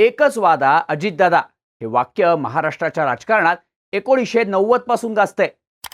एकच वादा अजितदादा. हे वाक्य महाराष्ट्राच्या राजकारणात एकोणीसशे नव्वदपासून गाजतंय.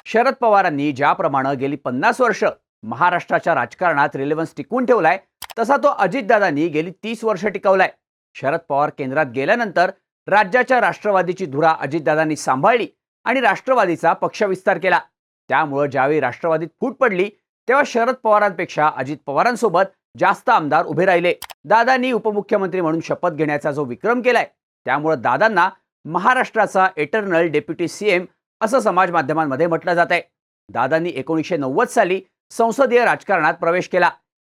शरद पवारांनी ज्याप्रमाणे गेली पन्नास वर्ष महाराष्ट्राच्या राजकारणात रिलेव्हन्स टिकवून ठेवलाय तसा तो अजितदादांनी गेली तीस वर्ष टिकवलाय. शरद पवार केंद्रात गेल्यानंतर राज्याच्या राष्ट्रवादीची धुरा अजितदादांनी सांभाळली आणि राष्ट्रवादीचा पक्षविस्तार केला. त्यामुळं ज्यावेळी राष्ट्रवादीत फूट पडली तेव्हा शरद पवारांपेक्षा अजित पवारांसोबत जास्त आमदार उभे राहिले. दादांनी उपमुख्यमंत्री म्हणून शपथ घेण्याचा जो विक्रम केलाय त्यामुळं दादांना महाराष्ट्राचा एटर्नल डेप्युटी सीएम असं समाज माध्यमांमध्ये म्हटलं जात आहे दादांनी एकोणीसशे नव्वद साली संसदीय राजकारणात प्रवेश केला.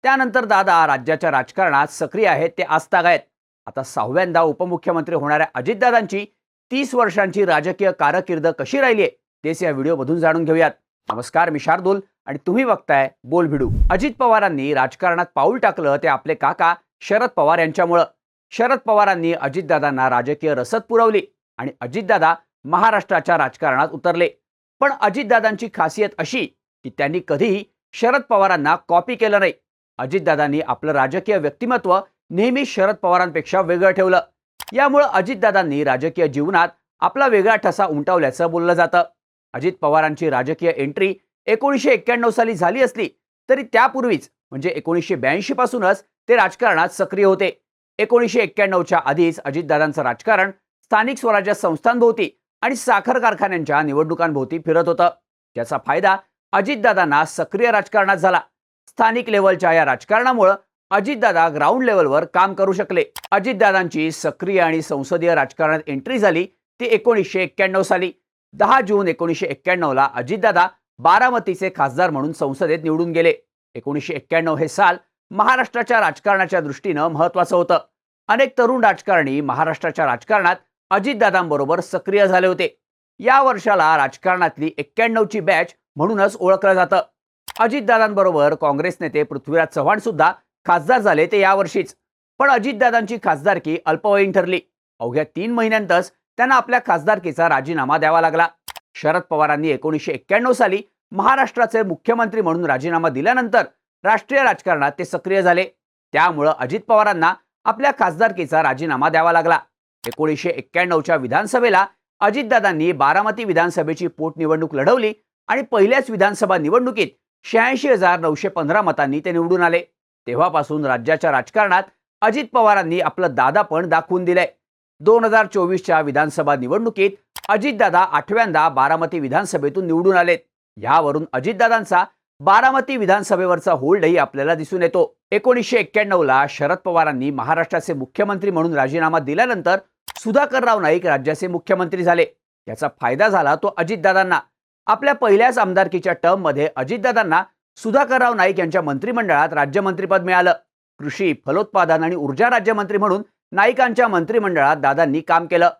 त्यानंतर दादा राज्याच्या राजकारणात सक्रिय आहेत ते आजताग आहेत. आता सहाव्यांदा उपमुख्यमंत्री होणाऱ्या अजितदादांची तीस वर्षांची राजकीय कारकीर्द कशी राहिली आहे तेच या व्हिडिओमधून जाणून घेऊयात. नमस्कार मी शार्दूल. आणि तुम्ही बघताय बोल भिडू. अजित पवारांनी राजकारणात पाऊल टाकलं ते आपले काका शरद पवार यांच्यामुळं. शरद पवारांनी अजितदादांना राजकीय रसद पुरवली आणि अजितदादा महाराष्ट्राच्या राजकारणात उतरले. पण अजितदादांची खासियत अशी की त्यांनी कधीही शरद पवारांना कॉपी केलं नाही. अजितदादांनी आपलं राजकीय व्यक्तिमत्व नेहमी शरद पवारांपेक्षा वेगळं ठेवलं. यामुळं अजितदादांनी राजकीय जीवनात आपला वेगळा ठसा उमटवल्याचं बोललं जातं. अजित पवारांची राजकीय एंट्री एकोणीसशे एक्क्याण्णव साली झाली असली तरी त्यापूर्वीच म्हणजे एकोणीसशे ब्याऐंशी पासूनच ते राजकारणात सक्रिय होते. एकोणीसशे एक्क्याण्णवच्या आधीच अजितदादांचं राजकारण स्थानिक स्वराज्य संस्थांभोवती आणि साखर कारखान्यांच्या निवडणुकांभोवती फिरत होतं. ज्याचा फायदा अजितदादांना सक्रिय राजकारणात झाला. स्थानिक लेवलच्या या राजकारणामुळं अजितदादा ग्राउंड लेवलवर काम करू शकले. अजितदादांची सक्रिय आणि संसदीय राजकारणात एंट्री झाली ती एकोणीसशे एक्क्याण्णव साली. दहा जून एकोणीसशे एक्क्याण्णवला अजितदादा बारामतीचे खासदार म्हणून संसदेत निवडून गेले. एकोणीसशे एक्क्याण्णव हे साल महाराष्ट्राच्या राजकारणाच्या दृष्टीनं महत्वाचं होतं. अनेक तरुण राजकारणी महाराष्ट्राच्या राजकारणात अजितदादांबरोबर सक्रिय झाले होते. या वर्षाला राजकारणातली एक्क्याण्णवची बॅच म्हणूनच ओळखलं जातं. अजितदादांबरोबर काँग्रेस नेते पृथ्वीराज चव्हाण सुद्धा खासदार झाले ते यावर्षीच. पण अजितदादांची खासदारकी अल्पवयीन ठरली. अवघ्या तीन महिन्यांतच त्यांना आपल्या खासदारकीचा राजीनामा द्यावा लागला. शरद पवारांनी एकोणीसशे एक्क्याण्णव साली महाराष्ट्राचे मुख्यमंत्री म्हणून राजीनामा दिल्यानंतर राष्ट्रीय राजकारणात ते सक्रिय झाले. त्यामुळं अजित पवारांना आपल्या खासदारकीचा राजीनामा द्यावा लागला. एकोणीसशे एक्क्याण्णवच्या विधानसभेला अजितदादांनी बारामती विधानसभेची पोटनिवडणूक लढवली आणि पहिल्याच विधानसभा निवडणुकीत शहाऐंशी हजार नऊशे पंधरा मतांनी ते निवडून आले. तेव्हापासून राज्याच्या राजकारणात अजित पवारांनी आपलं दादापण दाखवून दिलंय. दोन हजार चोवीसच्या विधानसभा निवडणुकीत अजितदादा आठव्यांदा बारामती विधानसभेतून निवडून आलेत. यावरून अजितदादांचा बारामती विधानसभेवरचा होल्डही आपल्याला दिसून येतो. एकोणीसशे एक्क्याण्णवला शरद पवारांनी महाराष्ट्राचे मुख्यमंत्री म्हणून राजीनामा दिल्यानंतर सुधाकरराव नाईक राज्याचे मुख्यमंत्री झाले. याचा फायदा झाला तो अजितदादांना. आपल्या पहिल्याच आमदारकीच्या टर्ममध्ये अजितदादांना सुधाकरराव नाईक यांच्या मंत्रिमंडळात राज्यमंत्रीपद मिळालं. कृषी फलोत्पादन आणि ऊर्जा राज्यमंत्री म्हणून नाईकांच्या मंत्रिमंडळात दादांनी काम केलं.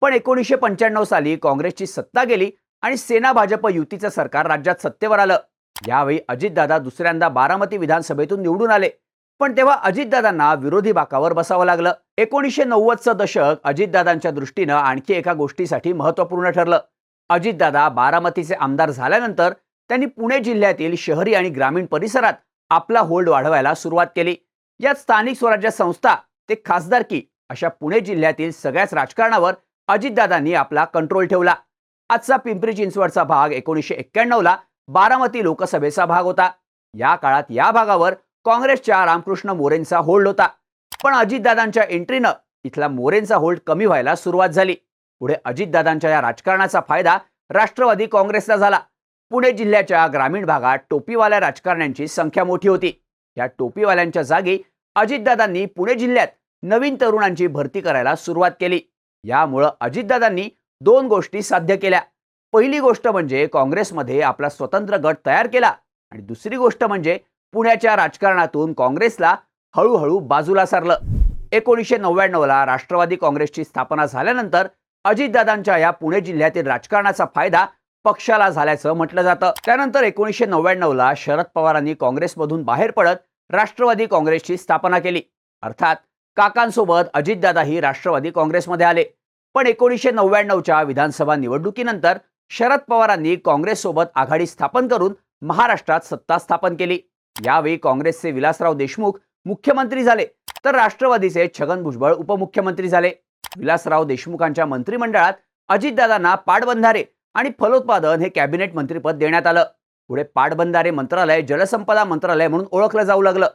पण एकोणीसशे पंच्याण्णव साली काँग्रेसची सत्ता गेली आणि सेना भाजप युतीचं सरकार राज्यात सत्तेवर आलं. यावेळी अजितदादा दुसऱ्यांदा बारामती विधानसभेतून निवडून आले. पण तेव्हा अजितदादांना विरोधी बाकावर बसावं लागलं. एकोणीसशे नव्वदचं दशक अजितदादांच्या दृष्टीनं आणखी एका गोष्टीसाठी महत्त्वपूर्ण ठरलं. अजितदादा बारामतीचे आमदार झाल्यानंतर त्यांनी पुणे जिल्ह्यातील शहरी आणि ग्रामीण परिसरात आपला होल्ड वाढवायला सुरुवात केली. यात स्थानिक स्वराज्य संस्था ते खासदारकी अशा पुणे जिल्ह्यातील सगळ्याच राजकारणावर अजितदादांनी आपला कंट्रोल ठेवला. आजचा पिंपरी चिंचवडचा भाग एकोणीसशे एक्क्याण्णवला बारामती लोकसभेचा भाग होता. या काळात या भागावर काँग्रेसच्या रामकृष्ण मोरेंचा होल्ड होता. पण अजितदादांच्या एंट्रीनं इथला मोरेंचा होल्ड कमी व्हायला सुरुवात झाली. पुढे अजितदादांच्या या राजकारणाचा फायदा राष्ट्रवादी काँग्रेसला झाला. पुणे जिल्ह्याच्या ग्रामीण भागात टोपीवाल्या राजकारण्यांची संख्या मोठी होती. या टोपीवाल्यांच्या जागी अजितदादांनी पुणे जिल्ह्यात नवीन तरुणांची भरती करायला सुरुवात केली. यामुळं अजितदादांनी दोन गोष्टी साध्य केल्या. पहिली गोष्ट म्हणजे काँग्रेसमध्ये आपला स्वतंत्र गट तयार केला आणि दुसरी गोष्ट म्हणजे पुण्याच्या राजकारणातून काँग्रेसला हळूहळू बाजूला सारलं. एकोणीसशे नव्याण्णवला राष्ट्रवादी काँग्रेसची स्थापना झाल्यानंतर अजितदादांच्या या पुणे जिल्ह्यातील राजकारणाचा फायदा पक्षाला झाल्याचं म्हटलं जातं. त्यानंतर एकोणीसशे नव्याण्णवला शरद पवारांनी काँग्रेसमधून बाहेर पडत राष्ट्रवादी काँग्रेसची स्थापना केली. अर्थात काकांसोबत अजितदादाही राष्ट्रवादी काँग्रेसमध्ये आले. पण एकोणीसशे नव्याण्णवच्या विधानसभा निवडणुकीनंतर शरद पवारांनी काँग्रेससोबत आघाडी स्थापन करून महाराष्ट्रात सत्ता स्थापन केली. यावेळी काँग्रेसचे विलासराव देशमुख मुख्यमंत्री झाले तर राष्ट्रवादीचे छगन भुजबळ उपमुख्यमंत्री झाले. विलासराव देशमुखांच्या मंत्रिमंडळात अजितदादांना पाटबंधारे आणि फलोत्पादन हे कॅबिनेट मंत्रीपद देण्यात आलं. पुढे पाटबंधारे मंत्रालय जलसंपदा मंत्रालय म्हणून ओळखलं जाऊ लागलं.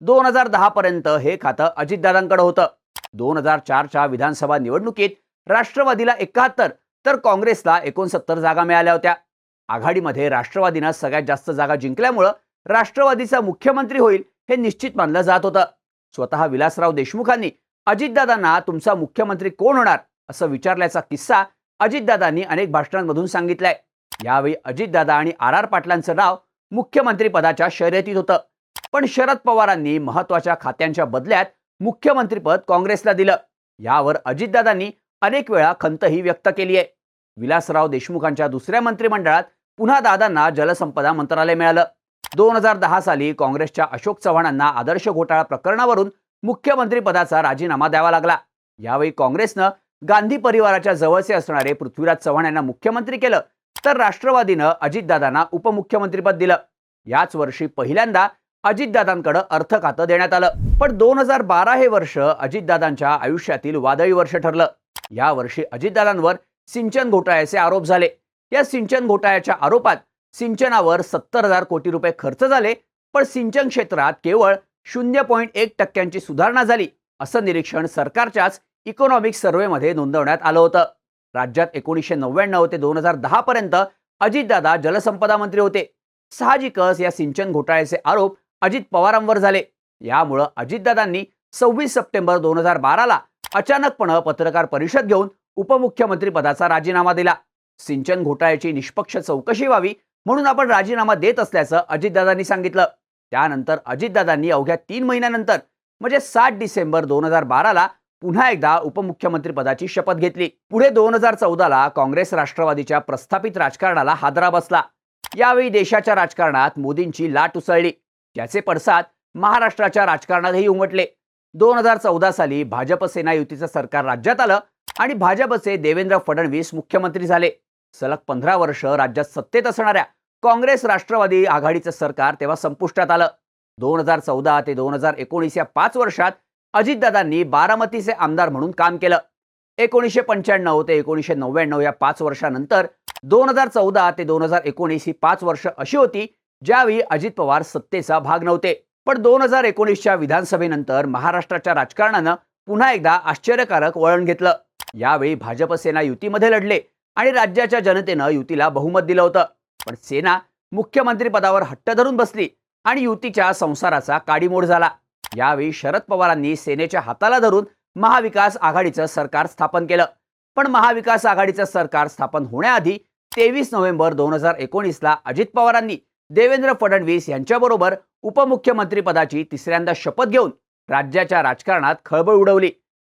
दोन हजार दहापर्यंत हे खातं अजितदादांकडे होतं. दोन हजार चारच्या विधानसभा निवडणुकीत राष्ट्रवादीला एकाहत्तर तर काँग्रेसला एकोणसत्तर जागा मिळाल्या होत्या. आघाडीमध्ये राष्ट्रवादीनं सगळ्यात जास्त जागा जिंकल्यामुळं राष्ट्रवादीचा मुख्यमंत्री होईल हे निश्चित मानलं जात होतं. स्वतः विलासराव देशमुखांनी अजितदादांना तुमचा मुख्यमंत्री कोण होणार? असं विचारल्याचा किस्सा अजितदादांनी अनेक भाषणांमधून सांगितलाय. यावेळी अजितदादा आणि आर आर पाटलांचं नाव मुख्यमंत्रीपदाच्या शर्यतीत होतं. पण शरद पवारांनी महत्त्वाच्या खात्यांच्या बदल्यात मुख्यमंत्रीपद काँग्रेसला दिलं. यावर अजितदादांनी अनेक वेळा खंतही व्यक्त केली आहे विलासराव देशमुखांच्या दुसऱ्या मंत्रिमंडळात पुन्हा दादांना जलसंपदा मंत्रालय मिळालं. दोन हजार दहा साली काँग्रेसच्या अशोक चव्हाणांना आदर्श घोटाळा प्रकरणावरून मुख्यमंत्रीपदाचा राजीनामा द्यावा लागला. यावेळी काँग्रेसनं गांधी परिवाराच्या जवळचे असणारे पृथ्वीराज चव्हाण यांना मुख्यमंत्री केलं. तर राष्ट्रवादीनं अजितदादांना उपमुख्यमंत्रीपद दिलं. याच वर्षी पहिल्यांदा अजितदादांकडे अर्थ खातं देण्यात आलं. पण दोन हजार बारा हे वर्ष अजितदादांच्या आयुष्यातील वादळी वर्ष ठरलं. या वर्षी अजितदादांवर सिंचन घोटाळ्याचे आरोप झाले. या सिंचन घोटाळ्याच्या आरोपात सिंचनावर सत्तर हजार कोटी रुपये खर्च झाले पण सिंचन क्षेत्रात केवळ शून्य पॉईंट एक टक्क्यांची सुधारणा झाली असं निरीक्षण सरकारच्याच इकॉनॉमिक सर्व्हेमध्ये नोंदवण्यात आलं होतं. राज्यात एकोणीसशे नव्याण्णव ते दोन हजार दहापर्यंत अजितदादा जलसंपदा मंत्री होते. साहजिकच या सिंचन घोटाळ्याचे आरोप अजित पवारांवर झाले. यामुळं अजितदादांनी सव्वीस सप्टेंबर दोन हजार बाराला अचानकपणे पत्रकार परिषद घेऊन उपमुख्यमंत्री पदाचा राजीनामा दिला. सिंचन घोटाळ्याची निष्पक्ष चौकशी व्हावी म्हणून आपण राजीनामा देत असल्याचं अजितदादांनी सांगितलं. त्यानंतर अजितदादांनी अवघ्या तीन महिन्यानंतर म्हणजे सात डिसेंबर दोन हजार बाराला पुन्हा एकदा उपमुख्यमंत्रीपदाची शपथ घेतली. पुढे दोन हजार चौदाला काँग्रेस राष्ट्रवादीच्या प्रस्थापित राजकारणाला हादरा बसला. यावेळी देशाच्या राजकारणात मोदींची लाट उसळली. त्याचे पडसाद महाराष्ट्राच्या राजकारणातही उमटले. दोन हजार चौदा साली भाजप सेना युतीचं सरकार राज्यात आलं आणि भाजपचे देवेंद्र फडणवीस मुख्यमंत्री झाले. सलग पंधरा वर्ष राज्यात सत्तेत असणाऱ्या काँग्रेस राष्ट्रवादी आघाडीचं सरकार तेव्हा संपुष्टात आलं. दोन हजार चौदा ते दोन हजार एकोणीस या पाच वर्षात अजितदादांनी बारामतीचे आमदार म्हणून काम केलं. एकोणीसशे पंच्याण्णव ते एकोणीसशे नव्याण्णव या पाच वर्षानंतर दोन हजार चौदा ते दोन हजार एकोणीस ही पाच वर्ष अशी होती ज्यावेळी अजित पवार सत्तेचा भाग नव्हते. पण दोन हजार एकोणीसच्या विधानसभेनंतर महाराष्ट्राच्या राजकारणानं पुन्हा एकदा आश्चर्यकारक वळण घेतलं. यावेळी भाजप सेना युतीमध्ये लढले आणि राज्याच्या जनतेनं युतीला बहुमत दिलं होतं. पण सेना मुख्यमंत्री पदावर हट्ट धरून बसली आणि युतीच्या संसाराचा काडीमोड झाला. यावेळी शरद पवारांनी सेनेच्या हाताला धरून महाविकास आघाडीचं सरकार स्थापन केलं. पण महाविकास आघाडीचं सरकार स्थापन होण्याआधी तेवीस नोव्हेंबर दोन हजार एकोणीसला अजित पवारांनी देवेंद्र फडणवीस यांच्याबरोबर उपमुख्यमंत्री पदाची तिसऱ्यांदा शपथ घेऊन राज्याच्या राजकारणात खळबळ उडवली.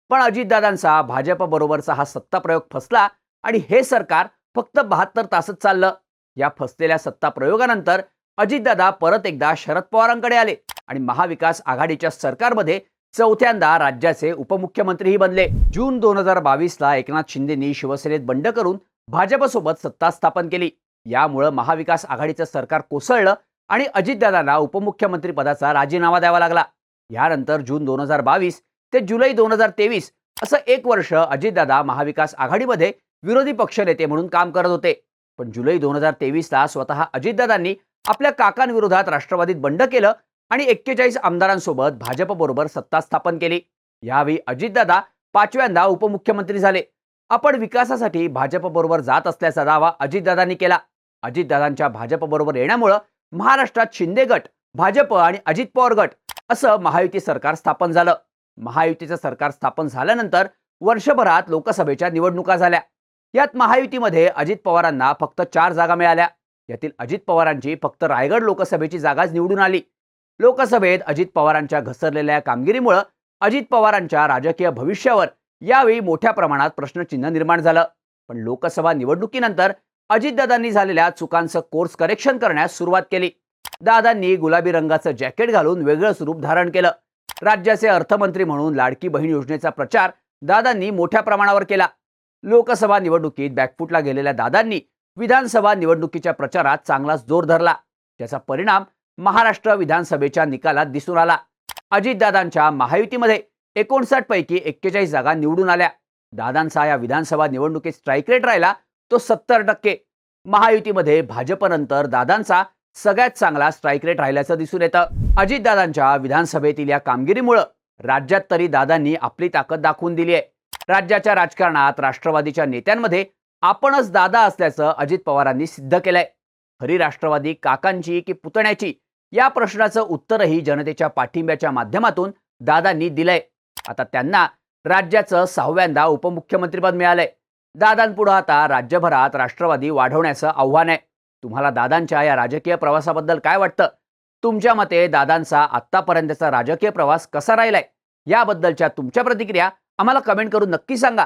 पण अजितदादांचा भाजपबरोबरचा हा सत्ता प्रयोग फसला आणि हे सरकार फक्त बहात्तर तासच चाललं. या फसलेल्या सत्ता प्रयोगानंतर अजितदादा परत एकदा शरद पवारांकडे आले आणि महाविकास आघाडीच्या सरकारमध्ये चौथ्यांदा राज्याचे उपमुख्यमंत्रीही बनले. जून दोन हजार बावीसला एकनाथ शिंदेनी शिवसेनेत बंड करून भाजपसोबत सत्ता स्थापन केली. यामुळं महाविकास आघाडीचं सरकार कोसळलं आणि अजितदादांना उपमुख्यमंत्री पदाचा राजीनामा द्यावा लागला. यानंतर जून दोन हजार बावीस ते जुलै दोन हजार तेवीस असं एक वर्ष अजितदादा महाविकास आघाडीमध्ये विरोधी पक्षनेते म्हणून काम करत होते. पण जुलै दोन हजार तेवीसला स्वतः अजितदादांनी आपल्या काकांविरोधात राष्ट्रवादीत बंड केलं आणि एक्केचाळीस आमदारांसोबत भाजपबरोबर सत्ता स्थापन केली. यावेळी अजितदादा पाचव्यांदा उपमुख्यमंत्री झाले. आपण विकासासाठी भाजपबरोबर जात असल्याचा दावा अजितदादांनी केला. अजितदादांच्या भाजपबरोबर येण्यामुळं महाराष्ट्रात शिंदे गट भाजप आणि अजित पवार गट असं महायुती सरकार स्थापन झालं. महायुतीचं सरकार स्थापन झाल्यानंतर वर्षभरात लोकसभेच्या निवडणुका झाल्या. यात महायुतीमध्ये अजित पवारांना फक्त चार जागा मिळाल्या. यातील अजित पवारांची फक्त रायगड लोकसभेची जागाच निवडून आली. लोकसभेत अजित पवारांच्या घसरलेल्या कामगिरीमुळं अजित पवारांच्या राजकीय भविष्यावर यावेळी मोठ्या प्रमाणात प्रश्नचिन्ह निर्माण झालं. पण लोकसभा निवडणुकीनंतर अजितदादांनी झालेल्या चुकांचं कोर्स करेक्शन करण्यास सुरुवात केली. दादांनी गुलाबी रंगाचं जॅकेट घालून वेगळं स्वरूप धारण केलं. राज्याचे अर्थमंत्री म्हणून लाडकी बहीण योजनेचा प्रचार दादांनी मोठ्या प्रमाणावर केला. लोकसभा निवडणुकीत बॅकफुटला गेलेल्या दादांनी विधानसभा निवडणुकीच्या प्रचारात चांगलाच जोर धरला. त्याचा परिणाम महाराष्ट्र विधानसभेच्या निकालात दिसून आला. अजितदादांच्या महायुतीमध्ये एकोणसाठ पैकी एक्केचाळीस जागा निवडून आल्या. दादांचा या विधानसभा निवडणुकीत स्ट्राईक रेट राहिला तो सत्तर टक्के. महायुतीमध्ये भाजपनंतर दादांचा सगळ्यात चांगला स्ट्राईक रेट राहिल्याचं दिसून येतं. अजितदादांच्या विधानसभेतील या कामगिरीमुळं राज्यात तरी दादांनी आपली ताकद दाखवून दिली आहे राज्याच्या राजकारणात राष्ट्रवादीच्या नेत्यांमध्ये आपणच दादा असल्याचं अजित पवारांनी सिद्ध केलंय. खरी राष्ट्रवादी काकांची की पुतण्याची? या प्रश्नाचं उत्तरही जनतेच्या पाठिंब्याच्या माध्यमातून दादांनी दिलंय. आता त्यांना राज्याचं सहाव्यांदा उपमुख्यमंत्रीपद मिळालंय. दादांपुढं आता राज्यभरात राष्ट्रवादी वाढवण्याचं आव्हान आहे. तुम्हाला दादांच्या या राजकीय प्रवासाबद्दल काय वाटतं? तुमच्या मते दादांचा आत्तापर्यंतचा राजकीय प्रवास कसा राहिलाय? याबद्दलच्या तुमच्या प्रतिक्रिया आम्हाला कमेंट करून नक्की सांगा.